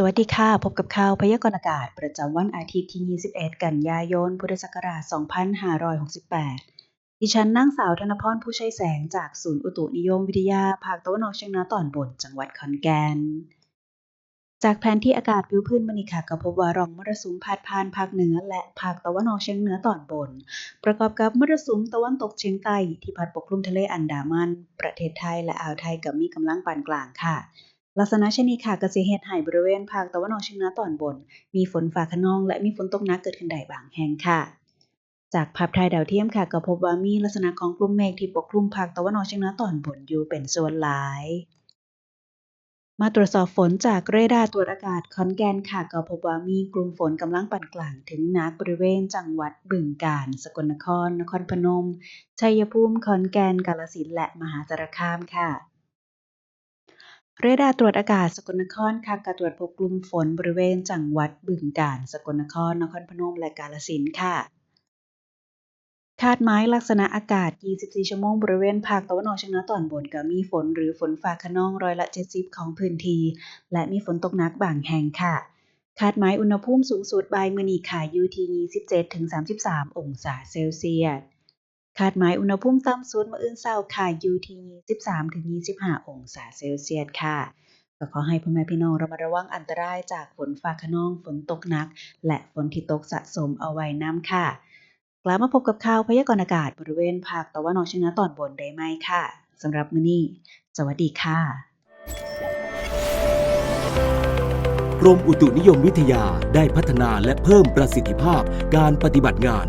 สวัสดีค่ะ พบกับข่าวพยากรณ์อากาศ ประจำวันอาทิตย์ที่ 21 กันยายน พุทธศักราช 2568 ดิฉันนางสาวธนพรผู้ใช้แสงจากศูนย์อุตุนิยมวิทยา ภาคตะวันออกเฉียงเหนือตอนบน จังหวัดขอนแก่น จากแผนที่อากาศวิวพื้นมื้อนี้ค่ะก็พบว่าร่องมรสุมพาดผ่านภาคเหนือ และภาคตะวันออกเฉียงเหนือตอนบน ประกอบกับมรสุมตะวันตกเฉียงใต้ที่พัดปกคลุมทะเลอันดามัน ประเทศไทยและอ่าวไทยก็มีกำลังปานกลางค่ะ ลักษณะเช่นนี้ค่ะก็สิเฮ็ดให้บริเวณภาคตะวันออกเฉียงเหนือตอนบน มีฝนฟ้าคะนอง และมีฝนตกหนักเกิดขึ้นได้บางแห่งค่ะ จากภาพถ่ายดาวเทียมค่ะก็พบว่ามีลักษณะของกลุ่มเมฆที่ปกคลุมภาคตะวันออกเฉียงเหนือตอนบนอยู่เป็นส่วนหลาย มาตรวจสอบฝนจากเรดาร์ตรวจอากาศขอนแก่นค่ะก็พบว่ามีกลุ่มฝนกำลังปานกลางถึงหนักบริเวณจังหวัดบึงกาฬสกลนคร นครพนม ชัยภูมิขอนแก่นกาฬสินธุ์และมหาสารคามค่ะ เรดาร์ตรวจอากาศสกลนครค่ะก็ตรวจพบกลุ่มฝนบริเวณจังหวัดบึงกาฬสกลนคร นครพนม และกาฬสินธุ์ค่ะ คาดหมายลักษณะอากาศ 24 ชั่วโมงบริเวณภาคตะวันออกเฉียงเหนือตอนบนก็มีฝนหรือฝนฟ้าคะนองร้อยละ 70 ของพื้นที่ และมีฝนตกหนักบางแห่งค่ะ คาดหมายอุณหภูมิสูงสุดบ่ายมื้อนี้ค่ะอยู่ที่ 27-33 องศาเซลเซียส คาดหมายอุณหภูมิต่ำสุดมื้ออื่นเช้าค่ะอยู่ที่23-25 องศาเซลเซียสค่ะก็ขอให้พ่อแม่พี่น้องระมัดระวังอันตรายจากฝนฟ้าคะนองฝนตกหนัก และฝนที่ตกสะสมเอาไว้นํค่ะ กลับมาพบกับข่าวพยากรณ์อากาศบริเวณภาคตะวันออกเฉียงเหนือตอนบนได้ไหมค่ะสำหรับมื้อนี้ สวัสดีค่ะ กรมอุตุนิยมวิทยาได้พัฒนาและเพิ่มประสิทธิภาพการปฏิบัติงาน